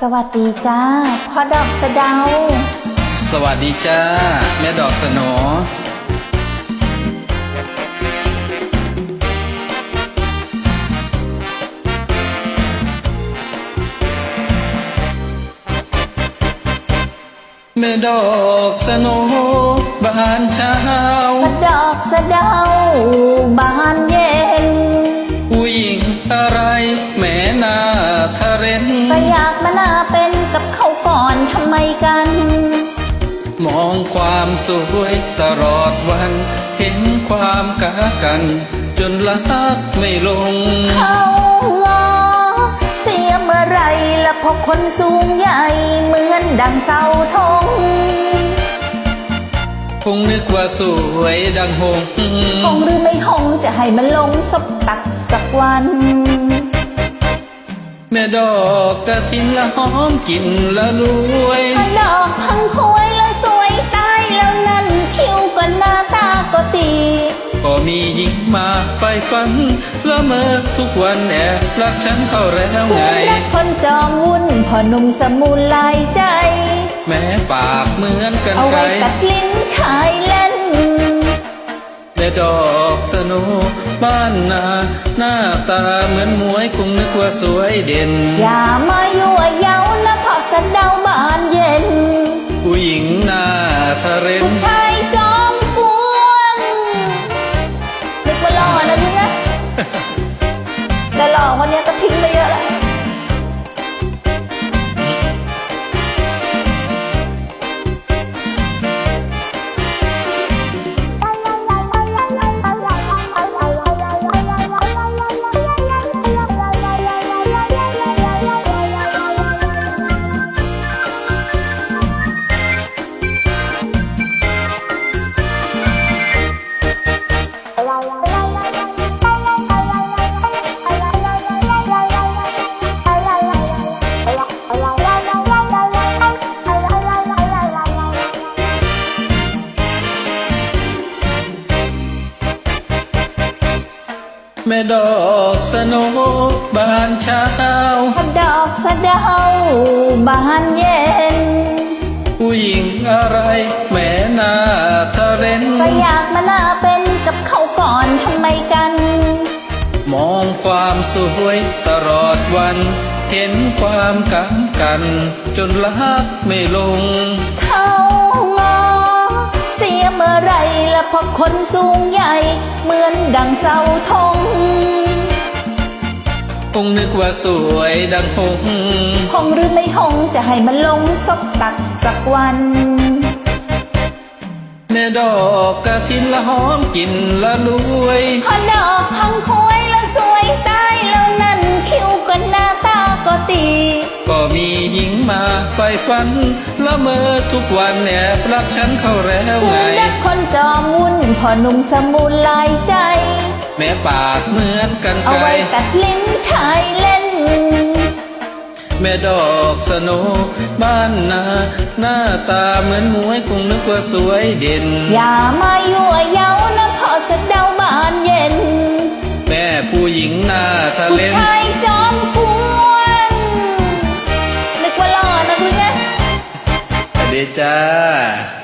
สวัสดีจ้าพ่อดอกสะเดา สวัสดีจ้า แม่ดอกสโหนแม่ดอกสโหนบานเช้าพ่อดอกสะเดา สวยตลอดวัน เห็นความกะกัน จนรักไม่ลง เขางอเสียเมื่อไหรละพอคนสูงใหญ่เหมือนดังเสาธงคงนึกว่าสวยดังหงส์คงหรือไม่คงจะให้มันลงสบตักสักวันแม่ดอกกระทินละหอมกลิ่นละรวยถ้าดอกพังควย มีหญิงมาไฟฝันละเมอทุกวันแอบรักฉันเข้าแล้วไงรักคนจอมวุ่นพอหนุ่มสมุนลายใจ แม้ปากเหมือนกันเอาไกลไว้ตัดลิ้นชายเล่นแม่ดอกสโนบ้านนาหน้าตาเหมือนมวยคงนึกว่าสวยเด่น อย่ามายั่วเย้านะพอสันดาวบานเย็น ผู้หญิงหน้าทะเรน แม่ดอกสโนบานเช้าพอดอกสะเดาบานเย็น ผู้หญิงอะไรแม่หน้าทะเรนก็อยากมาหน้าเป็นกับเขาก่อนทำไมกัน มองความสวยตลอดวัน เห็นความกังกัน จนรักไม่ลงเขางอเสียเมื่อ ไหรละพอคนสูงใหญ่ เหมือนดังเสาธงคงนึกว่าสวยดังหงส์คงหรือไม่คงจะให้มันลงศพตักสักวัน แม่ดอกกระทินละหอมกลิ่นละรวยพอดอกพังควยแล้วสวยตายแล้วนั่นคิ้วก็หน้าตาก็ตีก็มีหญิงมาไฟฝันละเมอทุกวันแอบรักฉันเข้าแล้วไง พ่อหนุ่มสมุนลายใจ แม้ปากเหมือนกันไกเอาไว้ตัดลิ้นชายเล่น แม่ดอกสโนบ้านนาหน้าตาเหมือนมวยคงนึกว่าสวยเด่น อย่ามายั่วเย้านะพ่อสะเดาบานเย็น แม่ผู้หญิงหน้าทะผู้ชายจอมกวนนึกว่าหล่อนะหรือไง สวัสดีจ้า